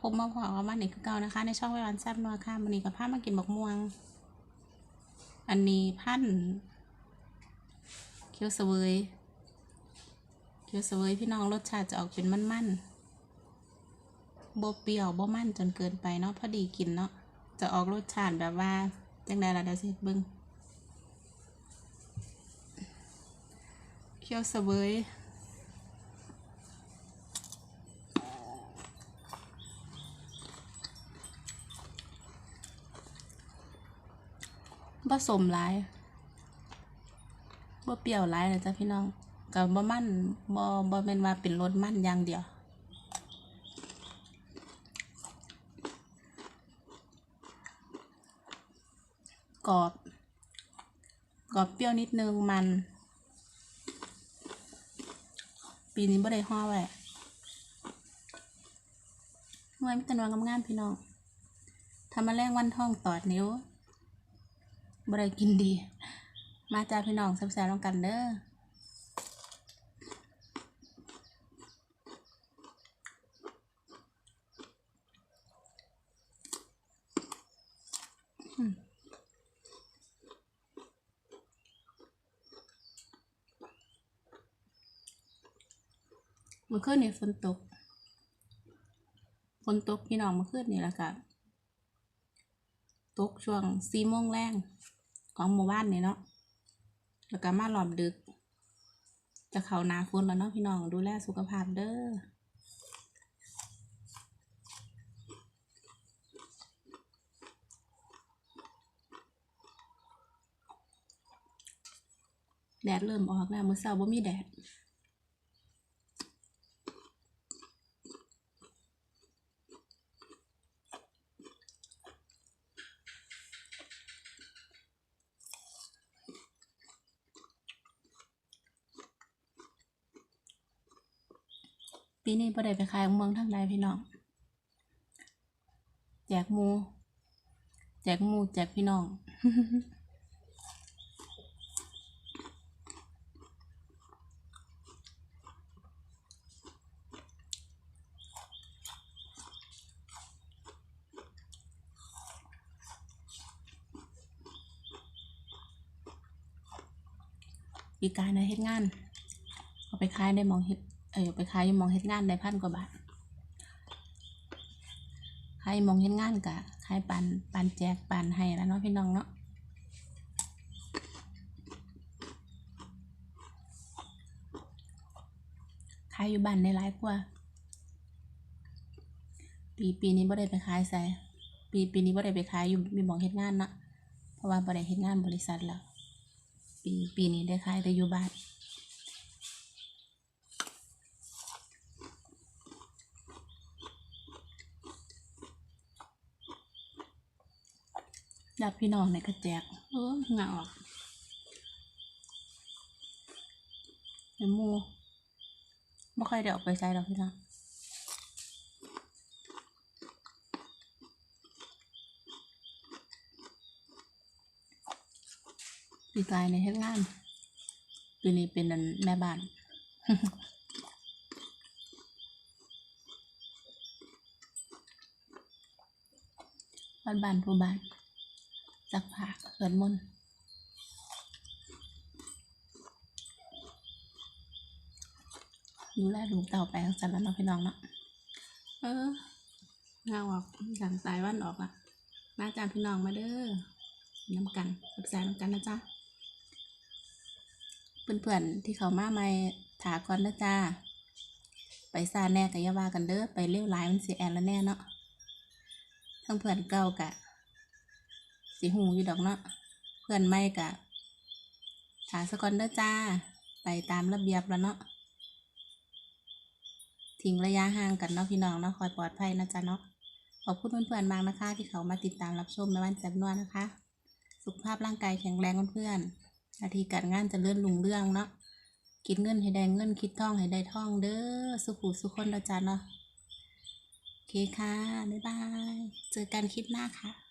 พบมาพอกับวันนี้คือเก่านะคะ ในช่องไว้วันแซ่บนัวค่ะวันนี้กับผ้ามากินบักม่วง อันนี้พันเคี้ยวเสวยเคี้ยวเสวยพี่น้องรสชาติจะออกเป็นมันๆบ่เปรี้ยวบ่มันจนเกินไปเนาะพอดีกินเนาะจะออกรสชาติแบบว่าจังใดล่ะเดี๋ยวสิเบิ่งเคี้ยวเสวย ผสมหลายบ่เปรี้ยวหลายนะจ๊ะพี่น้องกับบ่มันบ่บ่แม่นว่าเป็นรสมันอย่างเดียวกรอบกรอบเปรี้ยวนิดนึงมัน ปีนี้บ่ได้ห่อไว้หน่วยมีแต่หนวลงามๆพี่น้องทำมาแรงวันท่องตอดนิ้ว บ่ได้กินดี มาจ้าพี่น้องแซ่บๆต้องกันเด้อมเมื่อคืนนี่ฝนตก ฝนตกพี่น้องเมื่อคืนนี่แหละค่ะ ตกช่วงสี่โมงแรง ของหมู่บ้านนี่เนาะแล้วก็มาหลอมดึก จะเข้านาฝนแล้วเนาะพี่น้องดูแลสุขภาพเด้อแดดเริ่มออกแล้วมื้อเช้าบ่มีแดด ปีนี้บ่ได้ไปขายของเมืองทางใดพี่น้อง แจกหมู แจกหมูแจกพี่น้องปีกายในะเฮ็ดงาน เอาไปขายได้หมองเฮ็ด เออไปขายมองเฮ็ดงานได้พันกว่าบาทขายมองเฮ็ดงานกะขายปันปันแจกปันให้แล้วเนาะพี่น้องเนาะขายอยู่บ้านได้หลายกว่า ปีปีนี้บ่ได้ไปขายใส่ปีปีนี้บ่ได้ไปขายอยู่มีมองเฮ็ดงานเนาะเพราะว่าบ่ได้เฮ็ดงานบริษัทแล้วปีปีนี้ได้ขายแต่อยู่บ้าน ญาติพี่น้องในกระแจกเออเงาออกเดี๋ยวมูไม่ค่อยได้ออกไปใช้หรอกพี่น้องปีกายในเฮ็ดงานปีนี้เป็นอันแม่บ้านบ้านบ้านผู้บ้าน ซักผ้าสวดมนต์ดูแลลูกเต่าไปทั้งสันแล้วเนาะพี่น้องเนาะเอองาออกหลังสายวันออกอะมาจ้าพี่น้องมาเด้อน้ำกันสับสายน้ำกันนะจ๊ะเพื่อนๆที่เขามาไม่ถาก่อนนะจ้าไปซาแน่กับยาวากันเด้อไปเลี้ยวหลายมันเสียแอนแล้วแน่เนาะทั้งเพื่อนเก่ากะ สิหูอยู่ดอกเนาะเพื่อนไม่กะถาสกอนเด้อจ้า ไปตามระเบียบแล้วเนาะทิ้งระยะห่างกันเนาะพี่น้องเนาะคอยปลอดภัยนะจ๊ะเนาะขอบคุณเพื่อนๆมากนะคะ ที่เขามาติดตามรับชมในวันจันทร์นวดนะคะ สุขภาพร่างกายแข็งแรงเพื่อนๆหน้าที่การงานจะเลื่อนลุงเรื่องเนาะคิดเงินให้ได้เงินคิดท่องให้ได้ท่องเด้อสุขุสุขคนนะจ๊ะเนาะโอเคค่ะบ๊ายบายเจอกันคลิปหน้าค่ะ